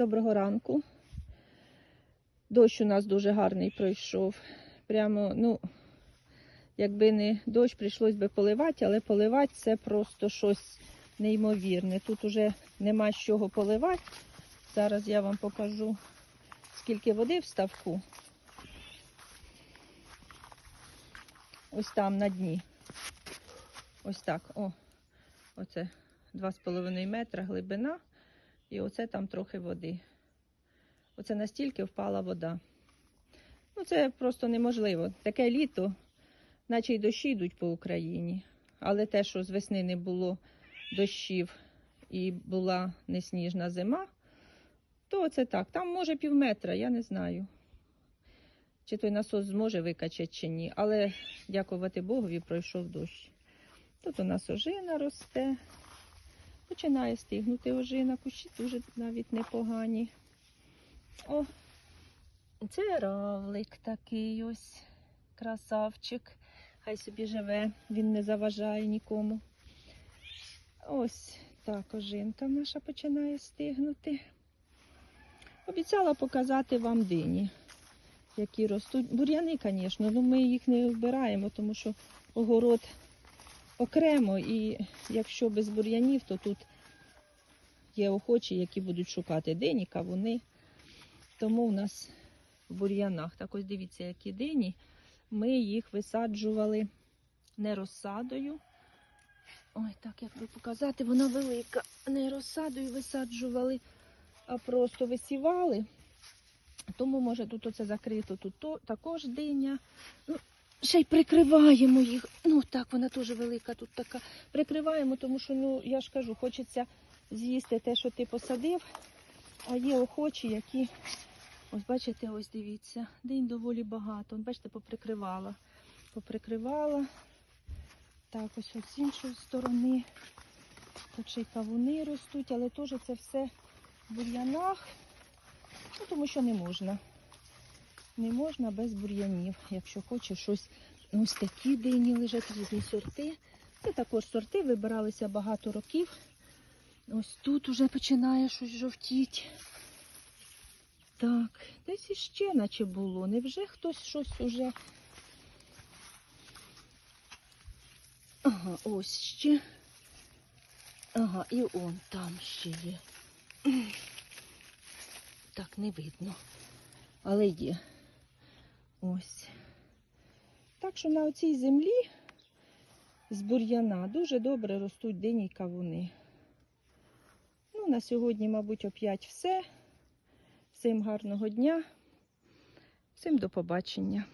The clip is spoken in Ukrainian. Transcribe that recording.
Доброго ранку. Дощ у нас дуже гарний пройшов. Прямо, ну, якби не дощ, прийшлось би поливати, але поливати це просто щось неймовірне. Тут уже нема з чого поливати. Зараз я вам покажу, скільки води в ставку. Ось там на дні. Ось так. О, оце 2,5 метра глибина. І оце там трохи води. Оце настільки впала вода. Ну, це просто неможливо. Таке літо, наче й дощі йдуть по Україні. Але те, що з весни не було дощів і була несніжна зима, то це так. Там може пів метра, я не знаю. Чи той насос зможе викачати чи ні. Але дякувати Богові, пройшов дощ. Тут у нас ожина росте. Починає стигнути ожина, кущі дуже навіть непогані. О, це равлик такий ось красавчик. Хай собі живе, він не заважає нікому. Ось так ожинка наша починає стигнути. Обіцяла показати вам дині, які ростуть. Бур'яни, звісно, ну ми їх не вбираємо, тому що огород окремо, і якщо без бур'янів, то тут є охочі, які будуть шукати дині, кавуни. Тому у нас в бур'янах. Так ось дивіться, які дині. Ми їх висаджували не розсадою. Ой, так як би показати, вона велика. Не розсадою висаджували, а просто висівали. Тому, може, тут оце закрито, тут також диня. Ну, ще й прикриваємо їх. Ну так, вона теж велика тут така. Прикриваємо, тому що, ну, я ж кажу, хочеться з'їсти те, що ти посадив, а є охочі, які. Ось бачите, ось дивіться, день доволі багато. Бачите, поприкривала. Поприкривала. Так, ось з іншої сторони. Тут ще й кавуни ростуть, але теж це все в бур'янах. Ну, тому що не можна. Не можна без бур'янів. Якщо хочеш щось, ось такі дині лежать різні сорти. Це також сорти, вибиралися багато років. Ось тут уже починає щось жовтіти. Так, десь іще наче було. Невже хтось щось уже. Ага, ось ще. Ага, і он там ще є. Так, не видно. Але є. Ось. Так що на оцій землі з бур'яна дуже добре ростуть дині й кавуни. Ну, на сьогодні, мабуть, оп'ять все. Всім гарного дня. Всім до побачення.